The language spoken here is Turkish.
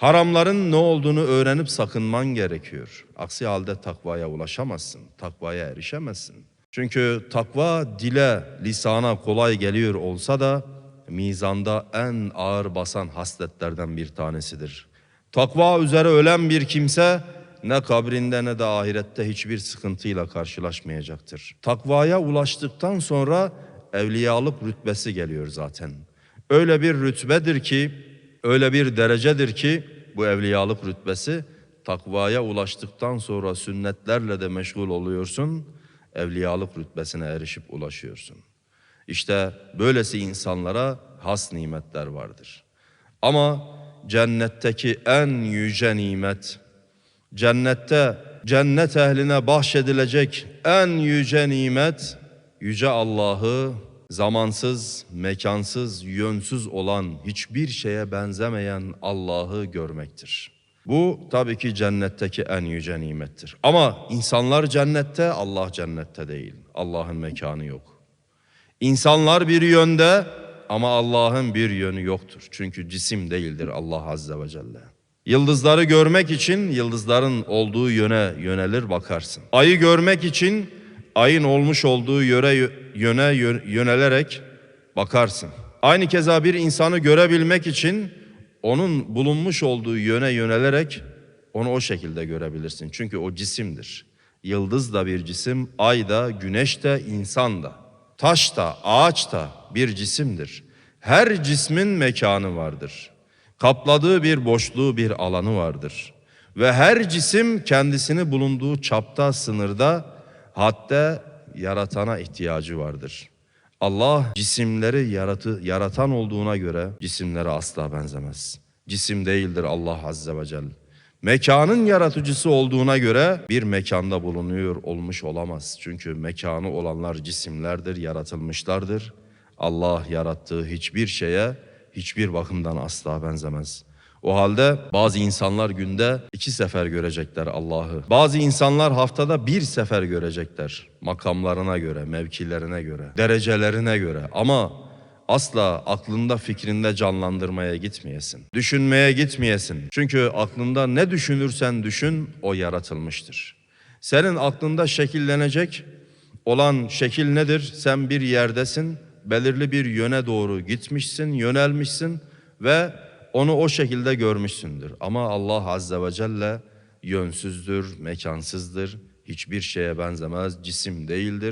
Haramların ne olduğunu öğrenip sakınman gerekiyor. Aksi halde takvaya ulaşamazsın, takvaya erişemezsin. Çünkü takva dile, lisana kolay geliyor olsa da mizanda en ağır basan hasletlerden bir tanesidir. Takva üzere ölen bir kimse ne kabrinde ne de ahirette hiçbir sıkıntıyla karşılaşmayacaktır. Takvaya ulaştıktan sonra evliyalık rütbesi geliyor zaten. Öyle bir rütbedir ki, öyle bir derecedir ki bu evliyalık rütbesi takvaya ulaştıktan sonra sünnetlerle de meşgul oluyorsun, evliyalık rütbesine erişip ulaşıyorsun. İşte böylesi insanlara has nimetler vardır. Ama cennetteki en yüce nimet, cennette cennet ehline bahşedilecek en yüce nimet, yüce Allah'ı zamansız, mekansız, yönsüz olan hiçbir şeye benzemeyen Allah'ı görmektir. Bu tabii ki cennetteki en yüce nimettir. Ama insanlar cennette, Allah cennette değil. Allah'ın mekanı yok. İnsanlar bir yönde ama Allah'ın bir yönü yoktur. Çünkü cisim değildir Allah Azze ve Celle. Yıldızları görmek için yıldızların olduğu yöne yönelir bakarsın. Ayı görmek için ayın olmuş olduğu yöre yöne yö- yönelerek bakarsın. Aynı keza bir insanı görebilmek için onun bulunmuş olduğu yöne yönelerek onu o şekilde görebilirsin. Çünkü o cisimdir. Yıldız da bir cisim, ay da, güneş de, insan da. Taş da, ağaç da bir cisimdir. Her cismin mekanı vardır. Kapladığı bir boşluğu, bir alanı vardır. Ve her cisim kendisini bulunduğu çapta, sınırda, hatta yaratana ihtiyacı vardır. Allah cisimleri yaratı, yaratan olduğuna göre cisimlere asla benzemez. Cisim değildir Allah Azze ve Celle. Mekanın yaratıcısı olduğuna göre bir mekanda bulunuyor olmuş olamaz. Çünkü mekanı olanlar cisimlerdir, yaratılmışlardır. Allah yarattığı hiçbir şeye hiçbir bakımdan asla benzemez. O halde bazı insanlar günde iki sefer görecekler Allah'ı. Bazı insanlar haftada bir sefer görecekler. Makamlarına göre, mevkilerine göre, derecelerine göre. Ama asla aklında fikrinde canlandırmaya gitmeyesin. Düşünmeye gitmeyesin. Çünkü aklında ne düşünürsen düşün o yaratılmıştır. Senin aklında şekillenecek olan şekil nedir? Sen bir yerdesin, belirli bir yöne doğru gitmişsin, yönelmişsin ve onu o şekilde görmüşsündür. Ama Allah Azze ve Celle yönsüzdür, mekansızdır, hiçbir şeye benzemez, cisim değildir.